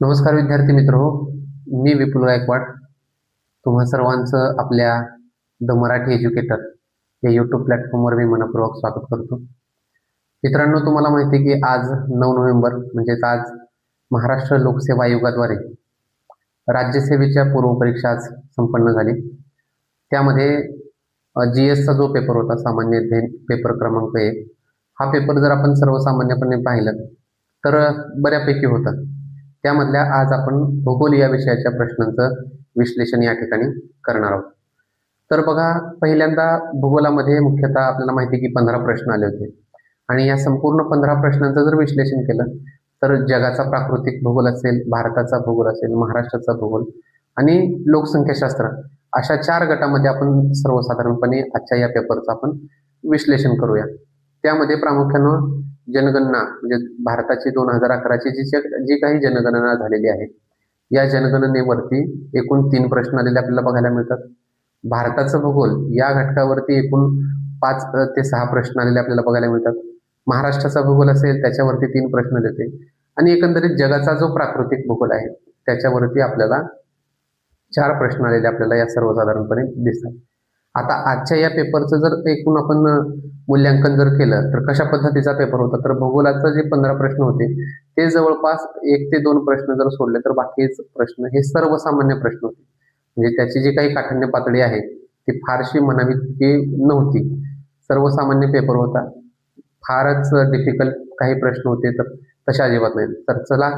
नमस्कार विद्यार्थी मित्र हो. मी विपुल गायकवाड. तुम्हा सर्वांचं आपल्या द मराठी एज्युकेटर या यूट्यूब प्लॅटफॉर्मवर मी मनपूर्वक स्वागत करतो. मित्रांनो तुम्हाला माहिती आहे की आज नऊ नोव्हेंबर म्हणजेच आज महाराष्ट्र लोकसेवा आयोगाद्वारे राज्यसेवेच्या पूर्वपरीक्षा आज संपन्न झाली. त्यामध्ये जी एसचा जो पेपर होता सामान्य अध्ययन पेपर क्रमांक एक हा पेपर जर आपण सर्वसामान्यपणे पाहिलं तर बऱ्यापैकी होतं. त्यामधल्या आज आपण भूगोल या विषयाच्या प्रश्नांचं विश्लेषण या ठिकाणी करणार आहोत. तर बघा पहिल्यांदा भूगोलामध्ये मुख्यतः आपल्याला माहिती की पंधरा प्रश्न आले होते. आणि या संपूर्ण पंधरा प्रश्नांचं जर विश्लेषण केलं तर जगाचा प्राकृतिक भूगोल असेल भारताचा भूगोल असेल महाराष्ट्राचा भूगोल आणि लोकसंख्याशास्त्र अशा चार गटामध्ये आपण सर्वसाधारणपणे आजच्या या पेपरचं आपण विश्लेषण करूया. त्यामध्ये प्रामुख्यानं जनगणना म्हणजे भारताची दोन हजार अकराची जी जी काही जनगणना झालेली आहे या जनगणनेवरती एकूण तीन प्रश्न आलेले आपल्याला बघायला मिळतात. भारताचं भूगोल या घटकावरती एकूण पाच ते सहा प्रश्न आलेले आपल्याला बघायला मिळतात. महाराष्ट्राचा भूगोल असेल त्याच्यावरती तीन प्रश्न देते. आणि एकंदरीत जगाचा जो प्राकृतिक भूगोल आहे त्याच्यावरती आपल्याला चार प्रश्न आलेले आपल्याला या सर्वसाधारणपणे दिसतात. आता आजच्या या पेपरचं जर एकूण आपण मूल्यांकन जर केलं तर कशा पद्धतीचा पेपर होता? तर भूगोलाचं जे पंधरा प्रश्न होते ते जवळपास एक ते दोन प्रश्न जर सोडले तर बाकीच प्रश्न हे सर्वसामान्य प्रश्न होते. म्हणजे त्याची जी काही काठिण्य पातळी आहे ती फारशी म्हणावी की नव्हती. सर्वसामान्य पेपर होता. फारच डिफिकल्ट काही प्रश्न होते तर तशा अजिबात नाही. तर चला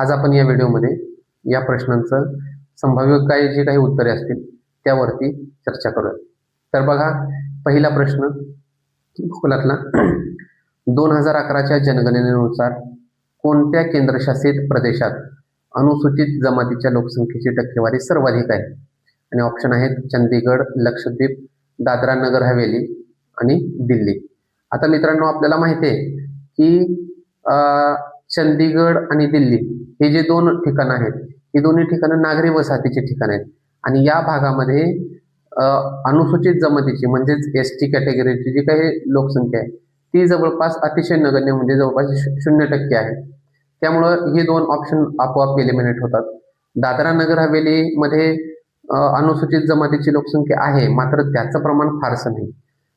आज आपण या व्हिडिओमध्ये या प्रश्नांचं संभाव्य काही जे काही उत्तरे असतील त्यावरती चर्चा करूया. तर बघा पहिला प्रश्न खोलातला दोन हजार अकराच्या जनगणनेनुसार कोणत्या केंद्रशासित प्रदेशात अनुसूचित जमातीच्या लोकसंख्येची टक्केवारी सर्वाधिक आहे? आणि ऑप्शन आहेत चंदीगड लक्षद्वीप दादरा नगर हवेली आणि दिल्ली. आता मित्रांनो आपल्याला माहिती आहे की चंदीगड आणि दिल्ली हे जे दोन ठिकाणं आहेत ही दोन्ही ठिकाणं नागरी वसाहतीची ठिकाणं आहेत. आणि या भागामध्ये अनुसूचित जमातीची म्हणजेच एस टी कॅटेगरीची जी काही लोकसंख्या आहे ती जवळपास अतिशय नगण्य म्हणजे जवळपास शून्य टक्के आहे. त्यामुळं हे दोन ऑप्शन आपोआप एलिमिनेट होतात. दादरा नगर हवेलीमध्ये अनुसूचित जमातीची लोकसंख्या आहे मात्र त्याचं प्रमाण फारसं नाही.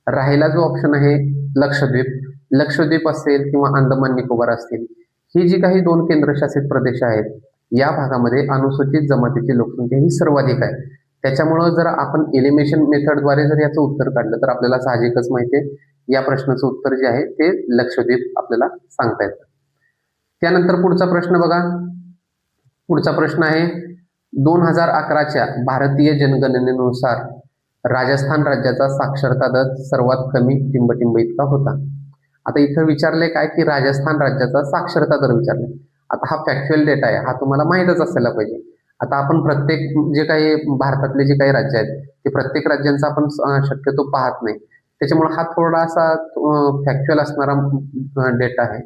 राहिला जो ऑप्शन आहे लक्षद्वीप. लक्षद्वीप असेल किंवा अंदमान निकोबार असतील ही जी काही दोन केंद्रशासित प्रदेश आहेत या भागामध्ये अनुसूचित जमातीची लोकसंख्या ही सर्वाधिक आहे. त्याच्यामुळं जर आपण एलिमिनेशन मेथडद्वारे जर याचं उत्तर काढलं तर आपल्याला साहजिकच माहिती आहे. या प्रश्नाचं उत्तर जे आहे ते लक्षद्वीप आपल्याला सांगता येतं. त्यानंतर पुढचा प्रश्न बघा. पुढचा प्रश्न आहे दोन हजार अकराच्या भारतीय जनगणनेनुसार राजस्थान राज्याचा साक्षरता दर सर्वात कमी टिंबटिंब इतका होता. आता इथं विचारले काय की राजस्थान राज्याचा साक्षरता दर विचारले आता हा फॅक्च्युअल डेटा आहे हा तुम्हाला माहीतच असायला पाहिजे. आता आपण प्रत्येक जे काही भारतातले जे काही राज्य आहेत ते प्रत्येक राज्यांचा आपण शक्यतो पाहत नाही. त्याच्यामुळे हा थोडासा फॅक्च्युअल असणारा डेटा आहे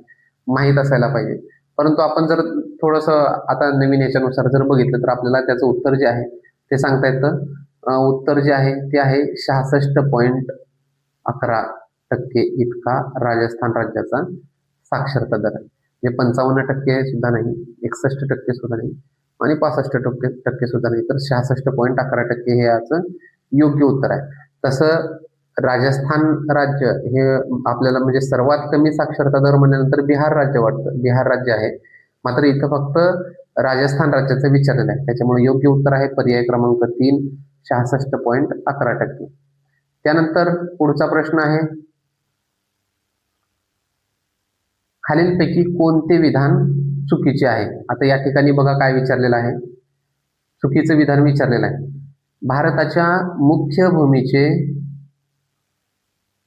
माहीत असायला पाहिजे. परंतु आपण जर थोडंसं आता नवीन याच्यानुसार जर बघितलं तर आपल्याला त्याचं उत्तर जे आहे ते सांगता येतं. उत्तर जे आहे ते आहे शहासष्ट पॉईंट अकरा टक्के इतका राजस्थान राज्याचा साक्षरता दर आहे. म्हणजे पंचावन्न टक्के सुद्धा नाही एकसष्ट टक्के सुद्धा नाही. आणि पासष्ट टक्के टक्के सुद्धा नाही. तर शहासष्ट पॉईंट अकरा टक्के हे याचं योग्य उत्तर आहे. तसं राजस्थान राज्य हे आपल्याला म्हणजे सर्वात कमी साक्षरता दर म्हणल्यानंतर बिहार राज्य वाटतं. बिहार राज्य आहे. मात्र इथं फक्त राजस्थान राज्याचं विचारलेलं आहे. त्याच्यामुळे योग्य उत्तर आहे पर्याय क्रमांक तीन शहासष्ट पॉईंट अकरा टक्के. त्यानंतर पुढचा प्रश्न आहे. खालीलपैकी कोणते विधान चुकीचे आहे. आता या ठिकाणी बघा काय विचारलेलं आहे. चुकीचं विधान विचारलेलं आहे. भारताच्या मुख्य भूमीचे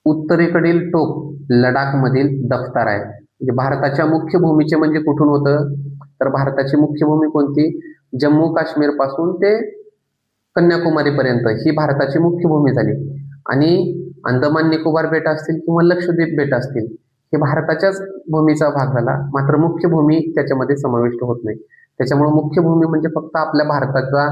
उत्तरेकडील टोक लडाखमधील दफ्तर आहे. म्हणजे भारताच्या मुख्य भूमीचे म्हणजे कुठून होतं? तर भारताची मुख्य भूमी कोणती? जम्मू काश्मीरपासून ते कन्याकुमारीपर्यंत. ही भारताची मुख्य भूमी झाली. आणि अंदमान निकोबार बेट असतील किंवा लक्षद्वीप बेट असतील. हे भारताच्याच भूमीचा भाग झाला. मात्र मुख्य भूमी त्याच्यामध्ये समाविष्ट होत नाही. त्याच्यामुळे मुख्य भूमी म्हणजे फक्त आपल्या भारताचा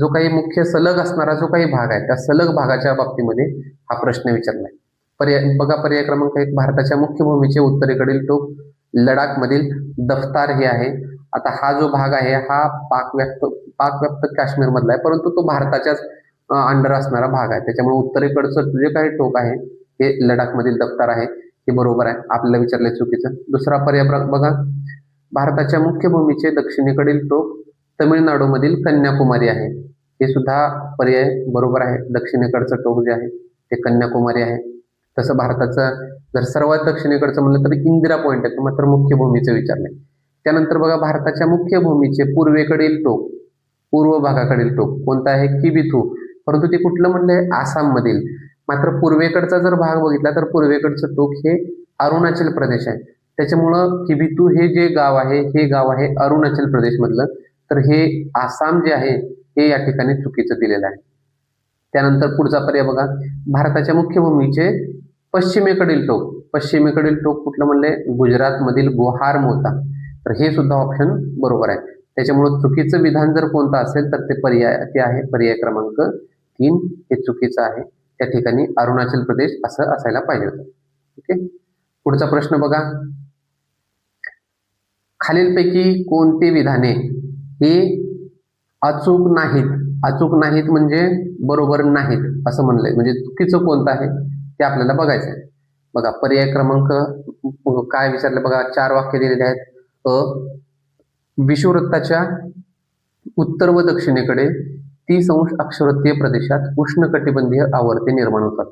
जो काही मुख्य सलग असणारा जो काही भाग आहे त्या सलग भागाच्या बाबतीमध्ये हा प्रश्न विचारला आहे पर्याय बघा पर्याय क्रमांक एक भारताच्या मुख्य भूमीचे उत्तरेकडील टोक लडाखमधील दफ्तार हे आहे. आता हा जो भाग आहे हा पाकव्याप्त पाकव्याप्त काश्मीर मधला आहे परंतु तो भारताच्याच अंडर असणारा भाग आहे. त्याच्यामुळे उत्तरेकडचं जे काही टोक आहे हे लडाखमधील दफ्तार आहे. हे बरोबर आहे आपल्याला विचारलंय चुकीचं. दुसरा पर्याय बघा भारताच्या मुख्य भूमीचे दक्षिणेकडील टोक तमिळनाडूमधील कन्याकुमारी आहे. हे सुद्धा पर्याय बरोबर आहे. दक्षिणेकडचं टोक जे आहे ते कन्याकुमारी आहे. तसं भारताचं जर सर्वात दक्षिणेकडचं म्हणलं तर इंदिरा पॉईंट आहे मात्र मुख्य भूमीचं विचारलंय. त्यानंतर बघा भारताच्या मुख्य भूमीचे पूर्वेकडील टोक पूर्व भागाकडील टोक कोणता आहे? किबिथू. परंतु ते कुठलं म्हणलंय? आसाममधील. मात्र पूर्वेकडचा जर भाग बघितला तर पूर्वेकडचं टोक हे अरुणाचल प्रदेश आहे. त्याच्यामुळं किबितू हे जे गाव आहे हे गाव आहे अरुणाचल प्रदेशमधलं. तर हे आसाम जे आहे हे या ठिकाणी चुकीचं दिलेलं आहे. त्यानंतर पुढचा पर्याय बघा. भारताच्या मुख्य भूमीचे पश्चिमेकडील टोक. पश्चिमेकडील टोक कुठलं म्हणले? गुजरातमधील गोहार मोता तर हे सुद्धा ऑप्शन बरोबर आहे. त्याच्यामुळं चुकीचं विधान जर कोणतं असेल तर ते पर्याय ते आहे पर्याय क्रमांक तीन. हे चुकीचं आहे. त्या ठिकाणी अरुणाचल प्रदेश असं असायला पाहिजे होतं. ओके पुढचा प्रश्न बघा. खालीलपैकी कोणते विधाने हे अचूक नाहीत? अचूक नाहीत म्हणजे बरोबर नाहीत असं म्हणलंय. म्हणजे चुकीचं कोणतं आहे ते आपल्याला बघायचं आहे. बघा पर्याय क्रमांक काय विचारलं बघा? चार वाक्य दिलेले आहेत. अ विषुववृत्ताच्या उत्तर व दक्षिणेकडे तीस अंश अक्षवृत्तीय प्रदेशात उष्णकटिबंधीय आवर्ते निर्माण होतात.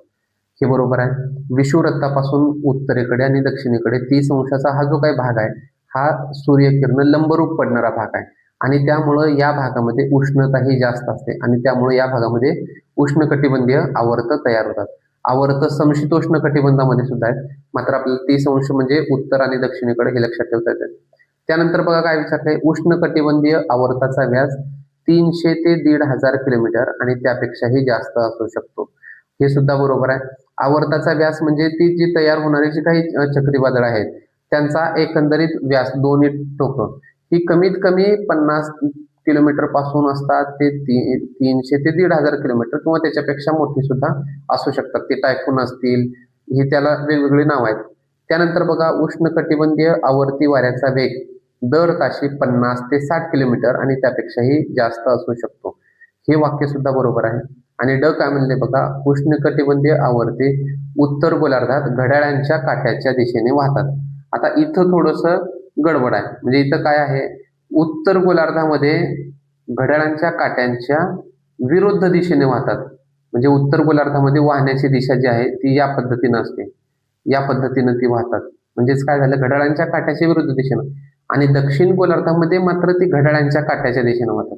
हे बरोबर आहे. विषुववृत्तापासून उत्तरेकडे आणि दक्षिणेकडे तीस अंशाचा हा जो काही भाग आहे हा सूर्यकिरण लंबरूप पडणारा भाग आहे. आणि त्यामुळं या भागामध्ये उष्णता ही जास्त असते आणि त्यामुळे या भागामध्ये उष्णकटिबंधीय आवर्त तयार होतात. आवर्त समशीतोष्ण कटिबंधामध्ये सुद्धा आहेत. मात्र आपल्याला तीस अंश म्हणजे उत्तर आणि दक्षिणेकडे हे लक्षात ठेवता येतं. त्यानंतर बघा काय विचारलंय? उष्ण कटिबंधीय आवर्ताचा व्याज तीनशे ते दीड हजार किलोमीटर आणि त्यापेक्षाही जास्त असू शकतो. हे सुद्धा बरोबर आहे. आवर्ताचा व्यास म्हणजे ती जी तयार होणारी जी काही चक्रीवादळ आहेत त्यांचा एकंदरीत व्यास दोन्ही टोकं. ही कमीत कमी पन्नास किलोमीटरपासून असतात ते ती तीनशे ते दीड हजार किलोमीटर किंवा त्याच्यापेक्षा मोठी सुद्धा असू शकतात. ते टायफून असतील ही त्याला वेगवेगळी नाव आहेत. त्यानंतर बघा उष्ण कटिबंधीय आवर्ती वाऱ्याचा वेग. दर ताशी पन्नास ते साठ किलोमीटर आणि त्यापेक्षाही जास्त असू शकतो. हे वाक्य सुद्धा बरोबर आहे. आणि ड काय म्हणले बघा उष्ण कटिबंधीय आवर्ते उत्तर गोलार्धात घड्याळांच्या काठ्याच्या दिशेने वाहतात. आता इथं थोडस गडबड आहे. म्हणजे इथं काय आहे? उत्तर गोलार्धामध्ये घड्याळांच्या काट्यांच्या विरुद्ध दिशेने वाहतात. म्हणजे उत्तर गोलार्धामध्ये वाहण्याची दिशा जी आहे ती या पद्धतीनं असते. या पद्धतीनं ती वाहतात. म्हणजेच काय झालं? घड्याळांच्या काट्याच्या विरुद्ध दिशेनं. आणि दक्षिण गोलार्धामध्ये मात्र ती घड्याळांच्या काट्याच्या दिशेनं वाहतात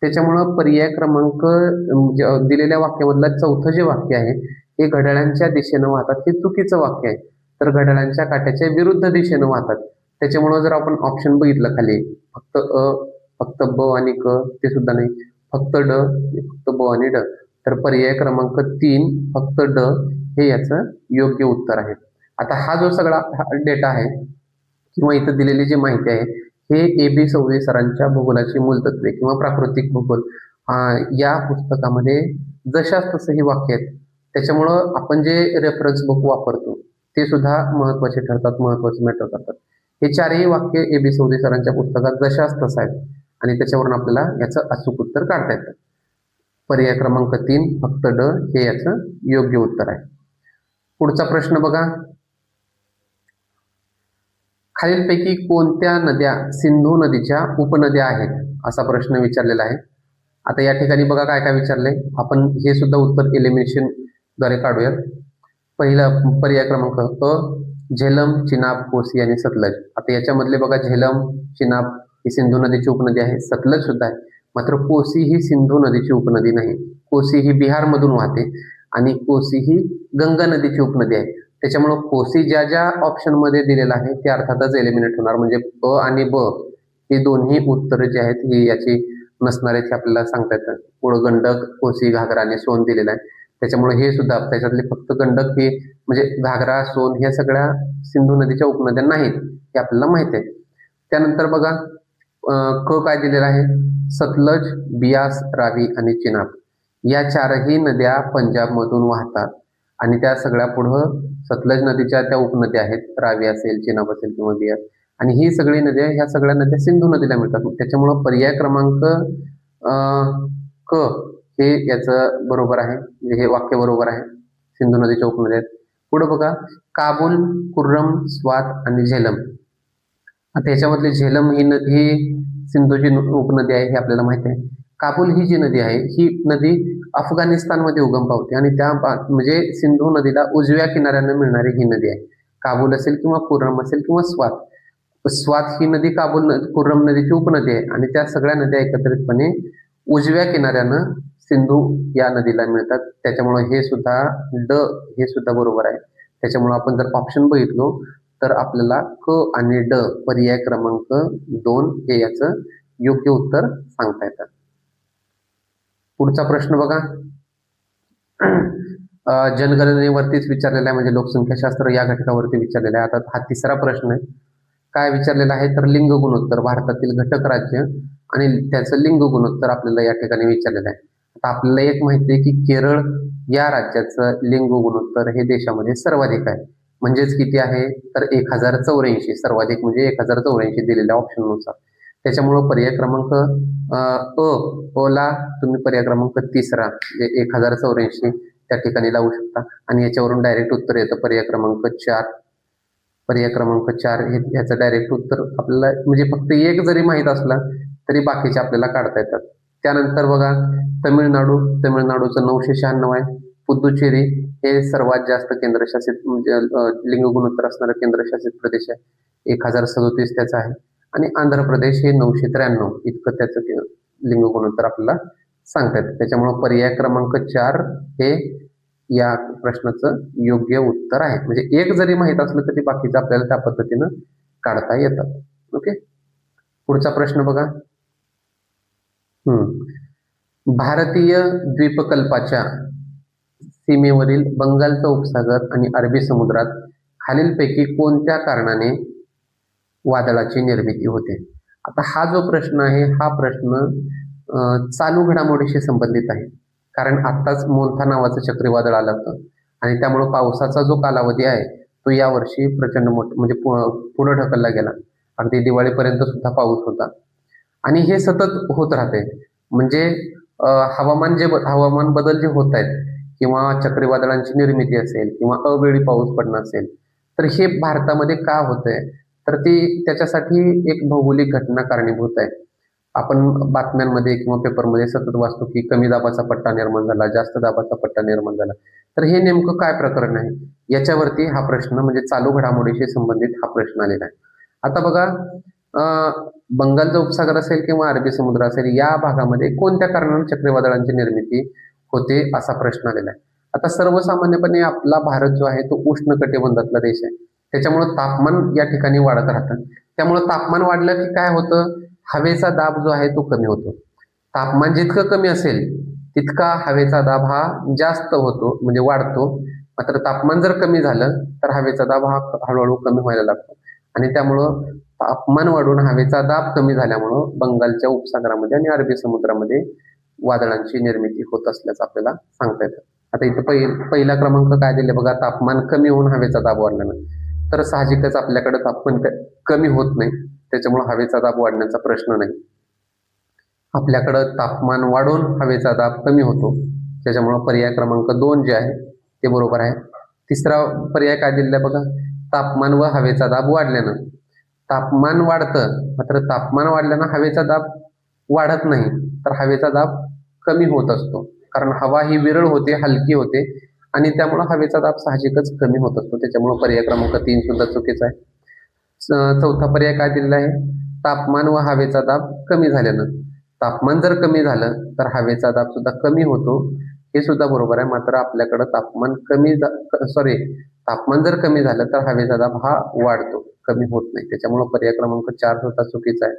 त्याच्यामुळं पर्याय क्रमांक जे- म्हणजे, दिलेल्या वाक्यामधलं चौथं जे वाक्य आहे हे घड्याळांच्या दिशेनं वाहतात. हे चुकीचं वाक्य आहे. तर घड्याळांच्या काट्याच्या विरुद्ध दिशेनं वाहतात. त्याच्यामुळं जर आपण ऑप्शन बघितलं खाली फक्त अ फक्त ब आणि क ते सुद्धा नाही. फक्त ड फक्त ब आणि ड. तर पर्याय क्रमांक तीन फक्त ड हे याचं योग्य उत्तर आहे. आता हा जो सगळा डेटा आहे किंवा इथं दिलेली जी माहिती आहे हे ए बी चौधरी सरांच्या भूगोलाची मूलतत्वे किंवा प्राकृतिक भूगोल या पुस्तकामध्ये जशाच तसं ही वाक्य आहेत. त्याच्यामुळं आपण जे रेफरन्स बुक वापरतो ते सुद्धा महत्त्वाचे ठरतात महत्त्वाचे मॅटर करतात. हे चारही वाक्य ए बी चौधरी सरांच्या पुस्तकात जशाच तसं आहेत आणि त्याच्यावरून आपल्याला याचं अचूक उत्तर काढता येतं. पर्याय क्रमांक तीन फक्त ड हे याचं योग्य उत्तर आहे. पुढचा प्रश्न बघा. खालीलपैकी कोणत्या नद्या सिंधू नदीच्या उपनद्या आहेत असा प्रश्न विचारलेला आहे. आता या ठिकाणी बघा काय काय विचारले आपण हे सुद्धा उत्तर एलिमिनेशनद्वारे काढूयात. पहिला पर्याय क्रमांक अ झेलम चिनाब कोसी आणि सतलज. आता याच्यामधले बघा झेलम चिनाब ही सिंधू नदीची उपनदी आहे. सतलज सुद्धा आहे. मात्र कोसी ही सिंधू नदीची उपनदी नाही. कोसी ही बिहारमधून वाहते आणि कोसी ही गंगा नदीची उपनदी आहे. त्याच्यामुळं कोसी ज्या ज्या ऑप्शनमध्ये दिलेलं आहे ते अर्थातच एलिमिनेट होणार. म्हणजे ब आणि ब ही दोन्ही उत्तर जी आहेत ही याची नसणाऱ्याची आपल्याला सांगता येतं पुढं गंडक कोसी घागरा आणि सोन दिलेलं आहे. त्याच्यामुळे हे सुद्धा त्याच्यातले फक्त गंडक हे म्हणजे घागरा सोन ह्या सगळ्या सिंधू नदीच्या उपनद्या नाहीत हे आपल्याला माहीत आहे. त्यानंतर बघा क काय दिलेलं आहे? सतलज बियास रावी आणि चिनाब. या चारही नद्या पंजाबमधून वाहतात. आणि त्या सगळ्या पुढं सतलज नदीच्या त्या उपनद्या आहेत. रावी असेल चिनाब असेल किंवा बिया आणि ही सगळी नद्या ह्या सगळ्या नद्या सिंधू नदीला मिळतात. त्याच्यामुळं पर्याय क्रमांक क हे याचं बरोबर आहे. म्हणजे हे वाक्य बरोबर आहे. सिंधू नदीच्या उपनद्या आहेत. पुढे बघा काबूल कुर्रम स्वात आणि झेलम. आता झेलम ही नदी ही सिंधूची नु- उपनदी आहे हे आपल्याला माहिती आहे. काबूल ही जी नदी आहे ही नदी अफगाणिस्तानमध्ये उगम पावते आणि त्या बा- म्हणजे सिंधू नदीला उजव्या किनाऱ्यानं मिळणारी ही नदी आहे. काबूल असेल किंवा कुर्रम असेल किंवा स्वात स्वात ही नदी काबूल नदी कुर्रम नदीची उपनदी आहे आणि त्या सगळ्या नद्या एकत्रितपणे उजव्या किनाऱ्यानं सिंधू या नदीला मिळतात. त्याच्यामुळे हे सुद्धा ड हे सुद्धा बरोबर आहे. त्याच्यामुळे आपण जर ऑप्शन बघितलो तर आपल्याला क आणि ड पर्याय क्रमांक दोन हे याचं योग्य उत्तर सांगता येतात. पुढचा प्रश्न बघा. जनगणनेवरतीच विचारलेला आहे म्हणजे लोकसंख्याशास्त्र या घटकावरती विचारलेला आहे. आता हा तिसरा प्रश्न आहे. काय विचारलेला आहे? तर लिंग गुणोत्तर भारतातील घटक राज्य आणि त्याचं लिंग गुणोत्तर आपल्याला या ठिकाणी विचारलेलं आहे. आता आपल्याला एक माहिती आहे की केरळ या राज्याचं लिंग गुणोत्तर हे देशामध्ये सर्वाधिक आहे. म्हणजेच किती आहे? तर एक हजार चौऱ्याऐंशी सर्वाधिक म्हणजे एक हजार चौऱ्याऐंशी दिलेल्या ऑप्शननुसार त्याच्यामुळं पर्याय क्रमांक अ ओला ला तुम्ही पर्याय क्रमांक तिसरा म्हणजे एक हजार चौऱ्याऐंशी त्या ठिकाणी लावू शकता. आणि याच्यावरून डायरेक्ट उत्तर येतं पर्याय क्रमांक चार. पर्याय क्रमांक चार हे याचं डायरेक्ट उत्तर आपल्याला म्हणजे फक्त एक जरी माहीत असला तरी बाकीचे आपल्याला काढता येतात. त्यानंतर बघा तमिळनाडू तमिळनाडूचं नऊशे शहाण्णव आहे. पुदुचेरी हे सर्वात जास्त केंद्रशासित म्हणजे लिंग गुणोत्तर असणारा केंद्रशासित प्रदेश आहे. एक हजार सदोतीस त्याचा आहे. आणि आंध्र प्रदेश हे नऊशे त्र्याण्णव इतकं त्याचं लिंग गुणोत्तर आपल्याला सांगतात त्याच्यामुळं पर्याय क्रमांक चार हे या प्रश्नाचं योग्य उत्तर आहे. म्हणजे एक जरी माहीत असलं तरी बाकीचं आपल्याला त्या पद्धतीनं काढता येतात ओके? पुढचा प्रश्न बघा. हम्म. भारतीय द्वीपकल्पाच्या सीमेवरील बंगालचा उपसागर आणि अरबी समुद्रात खालीलपैकी कोणत्या कारणाने वादळाची निर्मिती होते. आता हा जो प्रश्न आहे हा प्रश्न चालू घडामोडीशी संबंधित आहे. कारण आत्ताच मोन्था नावाचं चक्रीवादळ आलं होतं. आणि त्यामुळं पावसाचा जो कालावधी आहे तो यावर्षी प्रचंड मोठ म्हणजे पु- पुढं ढकलला गेला. अगदी दिवाळीपर्यंत सुद्धा पाऊस होता. आणि हे सतत होत राहते. म्हणजे हवामान जे हवामान बदल जे होत आहेत किंवा चक्रीवादळांची निर्मिती असेल किंवा अवेळी पाऊस पडणं असेल तर हे भारतामध्ये का होत आहे तर ती त्याच्यासाठी एक भौगोलिक घटना कारणीभूत आहे. आपण बातम्यांमध्ये किंवा पेपरमध्ये सतत वाचतो की कमी दाबाचा पट्टा निर्माण झाला जास्त दाबाचा पट्टा निर्माण झाला. तर हे नेमकं काय प्रकरण आहे? याच्यावरती हा प्रश्न म्हणजे चालू घडामोडीशी संबंधित हा प्रश्न आलेला आहे. आता बघा बंगालचा उपसागर असेल किंवा अरबी समुद्र असेल या भागामध्ये कोणत्या कारणाने चक्रीवादळांची निर्मिती होते असा प्रश्न आलेला आहे. आता सर्वसामान्यपणे आपला भारत जो आहे तो उष्ण कटिबंधातला देश आहे. त्याच्यामुळं तापमान या ठिकाणी वाढत राहतं. त्यामुळं तापमान वाढलं की काय होतं? हवेचा दाब जो आहे तो कमी होतो. तापमान जितकं कमी असेल तितका हवेचा दाब हा जास्त होतो म्हणजे वाढतो. मात्र तापमान जर कमी झालं तर हवेचा दाब हा हळूहळू कमी व्हायला लागतो. आणि त्यामुळं तापमान वाढून हवेचा दाब कमी झाल्यामुळं बंगालच्या उपसागरामध्ये आणि अरबी समुद्रामध्ये वादळांची निर्मिती होत असल्याचं आपल्याला सांगता येतं. आता इथं पहिला क्रमांक काय दिले बघा? तापमान कमी होऊन हवेचा दाब वाढल्यानं तर साहजिकच आपल्याकडे तापमान कमी होत नाही. त्याच्यामुळे हवेचा दाब वाढण्याचा प्रश्न नाही. आपल्याकडं तापमान वाढून हवेचा दाब कमी होतो. त्याच्यामुळं पर्याय क्रमांक दोन जे आहे ते बरोबर आहे. तिसरा पर्याय काय दिलेला बघा? तापमान व हवेचा दाब वाढल्यानं. तापमान वाढतं मात्र तापमान वाढल्यानं हवेचा दाब वाढत नाही. तर हवेचा दाब कमी होत असतो. कारण हवा ही विरळ होते हलकी होते. आणि त्यामुळं हवेचा दाब साहजिकच कमी होत असतो. त्याच्यामुळं पर्याय क्रमांक तीन सुद्धा चुकीचा आहे. च- चौथा पर्याय काय दिलेला आहे? तापमान व हवेचा दाब कमी झाल्यानं. तापमान जर कमी झालं तर हवेचा दाब सुद्धा कमी होतो. हे सुद्धा बरोबर आहे. मात्र आपल्याकडं तापमान कमी सॉरी तापमान जर कमी झालं तर हवेचा दाब हा वाढतो. कमी होत नाही. त्याच्यामुळं पर्याय क्रमांक चार सुद्धा चुकीचा आहे.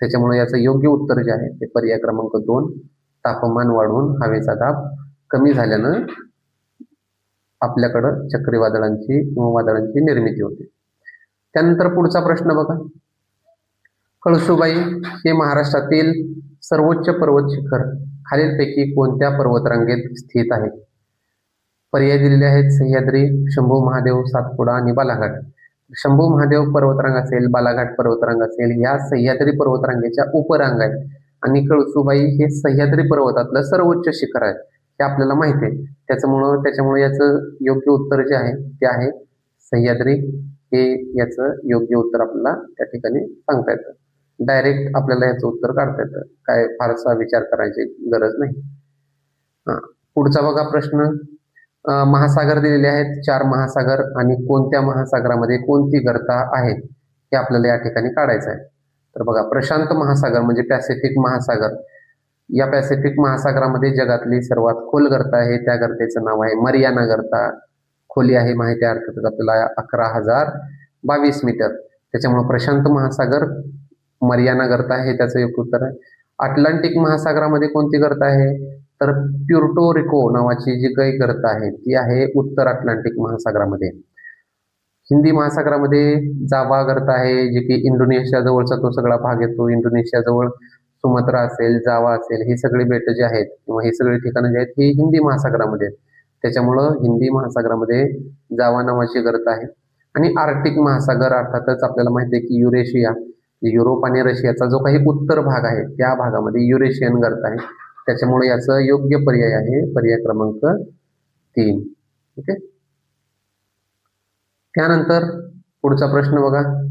त्याच्यामुळे याचं योग्य उत्तर जे आहे ते पर्याय क्रमांक दोन तापमान वाढून हवेचा दाब कमी झाल्यानं आपल्याकडं चक्रीवादळांची किंवा वादळांची निर्मिती होते. त्यानंतर पुढचा प्रश्न बघा. कळसुबाई हे महाराष्ट्रातील सर्वोच्च पर्वत शिखर खालीलपैकी कोणत्या पर्वतरांगेत स्थित आहे? पर्याय दिलेले आहेत सह्याद्री शंभू महादेव सातपुडा आणि बालाघाट. शंभू महादेव पर्वतरांग असेल बालाघाट पर्वतरांग असेल या सह्याद्री पर्वतरांगेच्या उपरांग आहेत. आणि कळसुबाई हे सह्याद्री पर्वतातलं सर्वोच्च शिखर आहे. हे आपल्याला माहिती आहे. त्याच्यामुळं त्याच्यामुळे याचं योग्य उत्तर जे आहे ते आहे सह्याद्री. हे याचं योग्य उत्तर आपल्याला त्या ठिकाणी सांगता येतं. डायरेक्ट आपल्याला याचं उत्तर काढता येतं. काय फारसा विचार करायची गरज नाही. हा. पुढचा बघा प्रश्न. महासागर दिलेले आहेत चार महासागर आणि कोणत्या महासागरामध्ये कोणती गर्ता आहे हे आपल्याला या ठिकाणी काढायचं आहे. तर बघा प्रशांत महासागर म्हणजे पॅसिफिक महासागर. या पॅसिफिक महासागरामध्ये जगातली सर्वात खोल गर्ता आहे त्या गर्तेचं नाव आहे मरियाना गर्ता. खोली आहे माहिती आहे अर्थातच आपल्याला अकरा हजार बावीस मीटर. त्याच्यामुळे प्रशांत महासागर मरियाना गर्ता हे त्याचं एक उत्तर आहे. अटलांटिक महासागरामध्ये कोणती गर्ता आहे? तर प्युर्टो रिको नावाची जी काही गर्ता आहे ती आहे उत्तर अटलांटिक महासागरामध्ये. हिंदी महासागरामध्ये जावा गर्ता आहे जे की इंडोनेशियाजवळचा तो सगळा भाग येतो इंडोनेशियाजवळ सुमात्रा असेल जावा असेल हे सगळे बेट जे आहेत किंवा हे सगळे ठिकाणं जे आहेत हे हिंदी महासागरामध्ये आहेत. त्याच्यामुळं हिंदी महासागरामध्ये जावा नावाची गरज आहे. आणि आर्टिक महासागर अर्थातच आपल्याला माहिती आहे की युरेशिया युरोप आणि रशियाचा जो काही उत्तर भाग आहे त्या भागामध्ये युरेशियन गर्त आहे. त्याच्यामुळे याचं योग्य पर्याय आहे पर्याय क्रमांक तीन. ओके? त्यानंतर पुढचा प्रश्न बघा.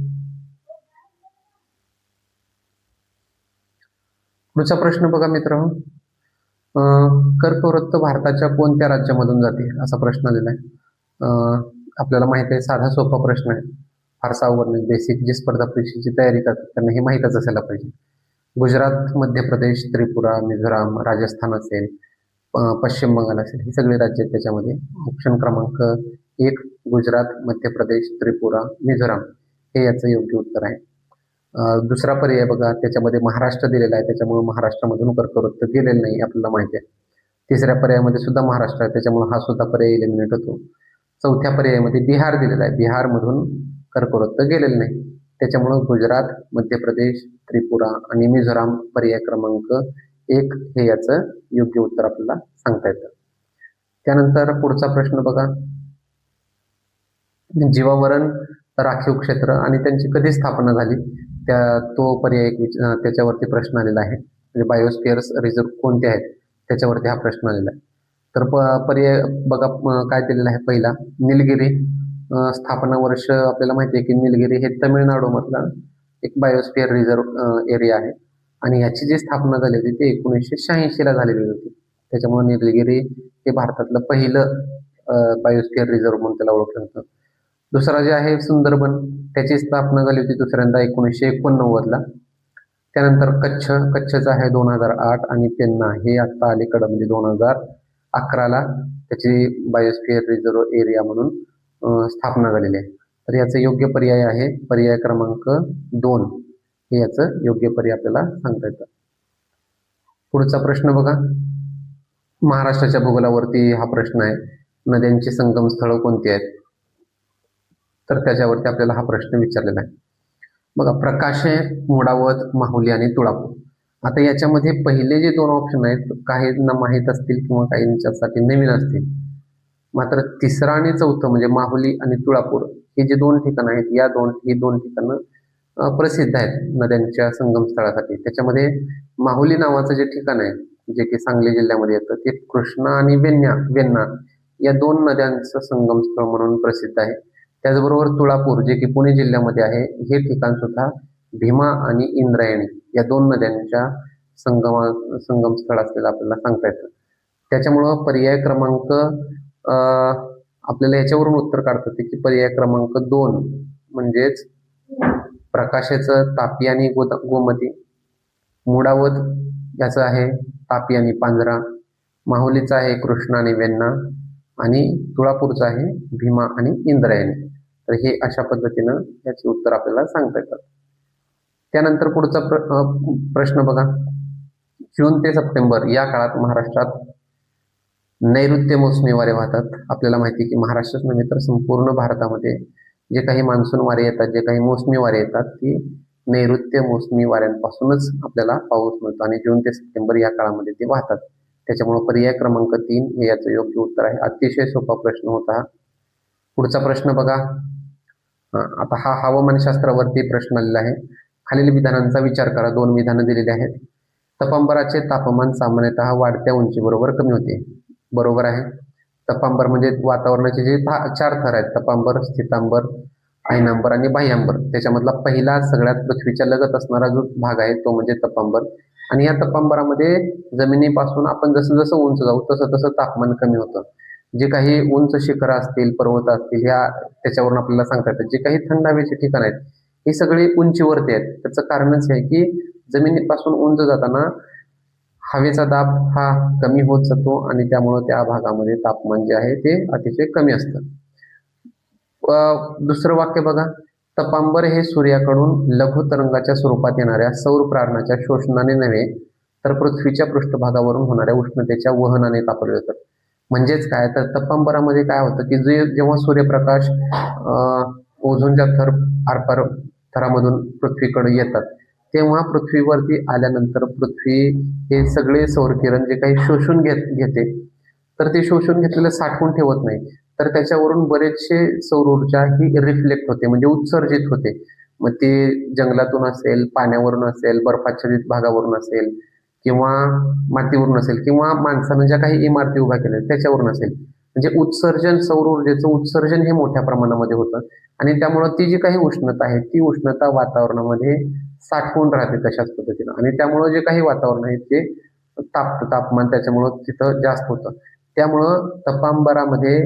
पुढचा प्रश्न बघा मित्र कर्कवृत्त भारताच्या कोणत्या राज्यामधून जाते? असा प्रश्न दिलाय. आपल्याला माहीत आहे साधा सोपा प्रश्न आहे. फारसा अवघड नाही. बेसिक जी स्पर्धा परीक्षेची तयारी करतात त्यांना हे माहीतच असायला पाहिजे. गुजरात मध्य प्रदेश त्रिपुरा मिझोराम राजस्थान असेल पश्चिम बंगाल असेल हे सगळे राज्य आहेत त्याच्यामध्ये. ऑप्शन क्रमांक एक गुजरात मध्य प्रदेश त्रिपुरा मिझोराम. हे याचं योग्य उत्तर आहे. दुसरा पर्याय बघा त्याच्यामध्ये महाराष्ट्र दिलेला आहे त्याच्यामुळे महाराष्ट्रामधून कर्कवृत्त गेलेलं नाही आपल्याला माहिती आहे. तिसऱ्या पर्यायामध्ये सुद्धा महाराष्ट्र आहे त्याच्यामुळे हा सुद्धा पर्याय इलिमिनेट होतो. चौथ्या पर्यायामध्ये बिहार दिलेला आहे बिहारमधून कर्कवृत्त गेलेलं नाही. त्याच्यामुळं गुजरात मध्य प्रदेश त्रिपुरा आणि मिझोराम पर्याय क्रमांक एक हे याचं योग्य उत्तर आपल्याला सांगता येतं. त्यानंतर पुढचा प्रश्न बघा. जीवावरण राखीव क्षेत्र आणि त्यांची कधी स्थापना झाली? त्या तो पर्याय एक विच- त्याच्यावरती प्रश्न आलेला आहे. म्हणजे बायोस्फिअर्स रिझर्व कोणते आहेत? त्याच्यावरती हा प्रश्न आलेला आहे. तर प- पर्याय बघा काय दिलेला आहे पहिला. निलगिरी स्थापना वर्ष आपल्याला माहिती आहे की निलगिरी हे तमिळनाडूमधला एक बायोस्फिअर रिझर्व एरिया आहे. आणि याची जी स्थापना झाली होती ती एकोणीसशे शहाऐंशीला झालेली होती. त्याच्यामुळे निलगिरी हे भारतातलं पहिलं बायोस्फिअर रिझर्व म्हणून त्याला ओळखलं होतं दुसरा जे आहे सुंदरबन त्याची स्थापना झाली होती दुसऱ्यांदा एकोणीसशे एकोणनव्वदला. त्यानंतर कच्छ कच्छचं आहे दोन हजार आठ आणि पेन्ना हे आत्ता अलीकडं म्हणजे दोन हजार अकराला त्याची बायोस्फिअर रिझर्व एरिया म्हणून स्थापना झालेली आहे. तर याचं योग्य पर्याय आहे. पर्याय क्रमांक दोन हे याचं योग्य पर्याय आपल्याला सांगता येतं. पुढचा प्रश्न बघा. महाराष्ट्राच्या भूगोलावरती हा प्रश्न आहे. नद्यांची संगम स्थळं कोणती आहेत? तर त्याच्यावरती आपल्याला हा प्रश्न विचारलेला आहे. बघा प्रकाशे मोडावत माहुली आणि तुळापूर. आता याच्यामध्ये पहिले जे दोन ऑप्शन आहेत काहींना माहीत असतील किंवा काहींच्यासाठी नवीन असतील. मात्र तिसरा आणि चौथं म्हणजे माहुली आणि तुळापूर हे जे दोन ठिकाणं आहेत या दोन ही दोन ठिकाणं प्रसिद्ध आहेत नद्यांच्या संगमस्थळासाठी. त्याच्यामध्ये माहुली नावाचं जे ठिकाण आहे जे की सांगली जिल्ह्यामध्ये येतं ते कृष्णा आणि वेण्या वेण्णा या दोन नद्यांचं संगमस्थळ म्हणून प्रसिद्ध आहे. त्याचबरोबर तुळापूर जे की पुणे जिल्ह्यामध्ये आहे हे ठिकाण सुद्धा भीमा आणि इंद्रायणी या दोन नद्यांच्या संगमा संगमस्थळ असलेलं आपल्याला सांगता येतं. त्याच्यामुळं पर्याय क्रमांक आपल्याला याच्यावरून उत्तर काढता येते की पर्याय क्रमांक दोन म्हणजेच प्रकाशाचं तापी आणि गोद गोमती मुडावत याचं आहे तापी आणि पांजरा माहुलीचं आहे कृष्णा आणि वेण्णा आणि तुळापूरचं आहे भीमा आणि इंद्रायणी. तर हे अशा पद्धतीनं याचे उत्तर आपल्याला सांगता येतात. त्यानंतर पुढचा प्र प्रश्न बघा. जून ते सप्टेंबर या काळात महाराष्ट्रात नैऋत्य मोसमी वारे वाहतात. आपल्याला माहिती की महाराष्ट्रच नव्हे तर संपूर्ण भारतामध्ये जे काही मान्सून वारे येतात जे काही मोसमी वारे येतात ती नैऋत्य मोसमी वाऱ्यांपासूनच आपल्याला पाऊस मिळतो. आणि जून ते सप्टेंबर या काळामध्ये ते वाहतात. त्याच्यामुळे पर्याय क्रमांक तीन हे याचं योग्य उत्तर आहे. अतिशय सोपा प्रश्न होता. पुढचा प्रश्न बघा. आता हा हवामानशास्त्रावरती प्रश्न आलेला आहे. खालील विधानांचा विचार करा. दोन विधानं दिलेली आहेत. तपांबराचे तापमान सामान्यतः वाढत्या उंचीबरोबर कमी होते. बरोबर आहे. तपांबर म्हणजे वातावरणाचे जे चार थर आहेत. तपांबर स्थितांबर आयनांबर आणि बाह्यांबर. त्याच्यामधला पहिला सगळ्यात पृथ्वीच्या लगत असणारा जो भाग आहे तो म्हणजे तपांबर. आणि या तपांबरामध्ये जमिनीपासून आपण जसं जसं उंच जाऊ तसं तसं तापमान कमी होतं. जे काही उंच शिखर असतील पर्वत असतील ह्या त्याच्यावरून आपल्याला सांगता येतं. जे काही थंड हवेचे ठिकाण आहेत ही सगळी उंचीवरती आहेत. त्याचं कारणच आहे की जमिनीपासून उंच जाताना हवेचा दाब हा कमी होत जातो आणि त्यामुळं त्या भागामध्ये तापमान जे आहे ते अतिशय कमी असतं. दुसरं वाक्य बघा. तपांबर हे सूर्याकडून लघु तरंगाच्या स्वरूपात येणाऱ्या सौर प्रारणाच्या शोषणाने नव्हे तर पृथ्वीच्या पृष्ठभागावरून होणाऱ्या उष्णतेच्या वहनाने तापवले जातात. म्हणजेच काय? तर तपांबरामध्ये काय होतं की जे जेव्हा सूर्यप्रकाश ओझोनच्या थर आरपार थरामधून पृथ्वीकडे येतात तेव्हा पृथ्वीवरती आल्यानंतर पृथ्वी हे सगळे सौरकिरण जे काही शोषून घेत घेते तर ते शोषून घेतलेलं साठवून ठेवत नाही. तर त्याच्यावरून बरेचसे सौर ऊर्जा ही रिफ्लेक्ट होते म्हणजे उत्सर्जित होते. मग ते जंगलातून असेल पाण्यावरून असेल बर्फाच्छादित भागावरून असेल किंवा मातीवरून असेल किंवा माणसानं ज्या काही इमारती उभ्या केल्या त्याच्यावरून असेल म्हणजे उत्सर्जन सौर ऊर्जेचं उत्सर्जन हे मोठ्या प्रमाणामध्ये होतं. आणि त्यामुळं ती जी काही उष्णता आहे ती उष्णता वातावरणामध्ये साठवून राहते तशाच पद्धतीनं. आणि त्यामुळं जे काही वातावरण आहे ते तापतं तापमान त्याच्यामुळं तिथं जास्त होतं. त्यामुळं तपांबरामध्ये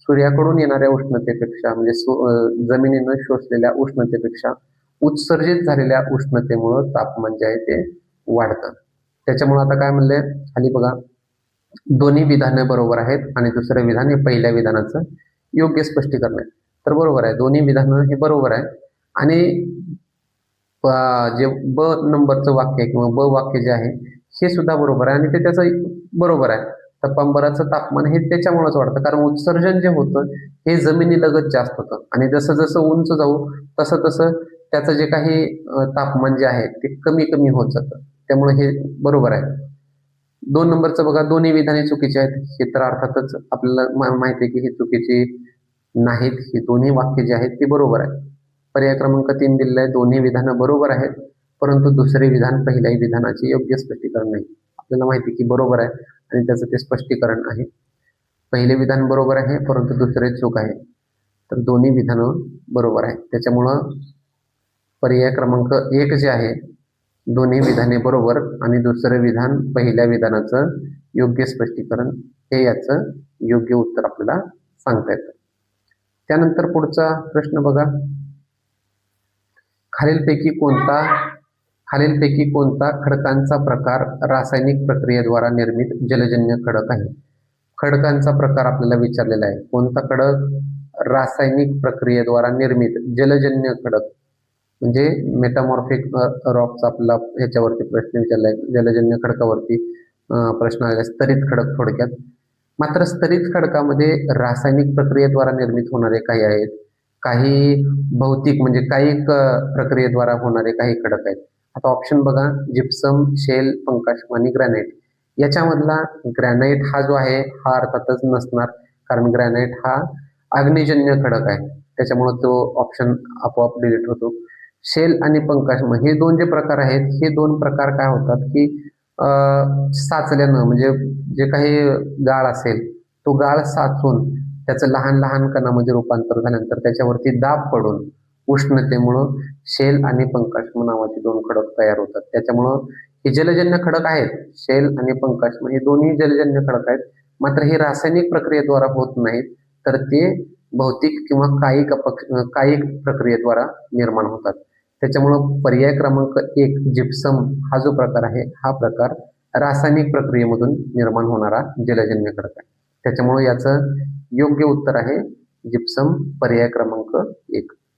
सूर्याकडून येणाऱ्या उष्णतेपेक्षा म्हणजे जमिनीनं शोषलेल्या उष्णतेपेक्षा उत्सर्जित झालेल्या उष्णतेमुळं तापमान जे आहे ते वाढतं. त्याच्यामुळं आता काय म्हणलंय खाली बघा. दोन्ही विधानं बरोबर आहेत आणि दुसरं विधान हे पहिल्या विधानाचं योग्य स्पष्टीकरण आहे. तर बरोबर आहे दोन्ही विधानं हे बरोबर आहे. आणि जे ब नंबरचं वाक्य आहे किंवा ब वाक्य जे आहे हे सुद्धा बरोबर आहे आणि ते त्याचं बरोबर आहे. तपांबराचं तापमान हे त्याच्यामुळेच वाढतं कारण उत्सर्जन जे होतं हे जमिनीलगत जास्त होतं. आणि जसं जसं उंच जाऊ तसं तसं त्याचं जे काही तापमान जे आहे ते कमी कमी होत जातं. त्यामुळे हे बरोबर आहे. दोन नंबरचं बघा दोन्ही विधाने चुकीची आहेत. हे तर अर्थातच आपल्याला मा- माहिती आहे की हे चुकीची नाहीत. ही दोन्ही वाक्य जे आहेत ती बरोबर आहे पर्याय क्रमांक तीन दिलेला आहे. दोन्ही विधानं बरोबर आहेत. परंतु दुसरे विधान पहिल्याही विधानाचे योग्य स्पष्टीकरण नाही. आपल्याला माहिती की बरोबर आहे आणि त्याचं ते स्पष्टीकरण आहे. पहिले विधान बरोबर आहे परंतु दुसरे चूक आहे. तर दोन्ही विधानं बरोबर आहे. त्याच्यामुळं पर्याय क्रमांक एक जे आहे दोन्ही विधाने बरोबर आणि दुसरं विधान पहिल्या विधानाचं योग्य स्पष्टीकरण हे याचं योग्य उत्तर आपल्याला सांगता येतं. त्यानंतर पुढचा प्रश्न बघा. खालीलपैकी कोणता खालीलपैकी कोणता खडकांचा प्रकार रासायनिक प्रक्रियेद्वारा निर्मित जलजन्य खडक आहे? खडकांचा प्रकार आपल्याला विचारलेला आहे. कोणता खडक रासायनिक प्रक्रियेद्वारा निर्मित जलजन्य खडक? म्हणजे मेटामॉर्फिक रॉक्स आपला ह्याच्यावरती प्रश्न विचारलाय जलजन्य खडकावरती प्रश्न आलेला स्तरित खडक थोडक्यात. मात्र स्तरित खडकामध्ये रासायनिक प्रक्रियेद्वारा निर्मित होणारे काही आहेत. काही भौतिक म्हणजे काही क- प्रक्रियेद्वारा होणारे काही खडक आहेत. आता ऑप्शन बघा. जिप्सम शेल पंकाश्म आणि ग्रॅनाईट याच्यामधला ग्रॅनाईट हा जो आहे हा अर्थातच नसणार. कारण ग्रॅनाईट हा अग्निजन्य खडक आहे. त्याच्यामुळे तो ऑप्शन आपोआप डिलीट होतो. शेल आणि पंकाश्म हे दोन जे प्रकार आहेत हे दोन प्रकार काय होतात की साचल्यानं म्हणजे जे काही गाळ असेल तो गाळ साचून त्याचं लहान लहान कणामध्ये रूपांतर झाल्यानंतर त्याच्यावरती दाब पडून उष्णतेमुळं शेल आणि पंकाश्म नावाचे दोन खडक तयार होतात. त्याच्यामुळं हे जलजन्य खडक आहेत शेल आणि पंकाश्म हे दोन्ही जलजन्य खडक आहेत. मात्र हे रासायनिक प्रक्रियेद्वारा होत नाहीत तर ते भौतिक किंवा कायिक अपक्ष कायिक प्रक्रियेद्वारा निर्माण होतात. त्याच्यामुळं पर्याय क्रमांक एक जिप्सम हा जो प्रकार आहे हा प्रकार रासायनिक प्रक्रियेमधून निर्माण होणारा जलजन्य खडक आहे. त्याच्यामुळे याचं योग्य उत्तर आहे जिप्सम पर्याय क्रमांक एक.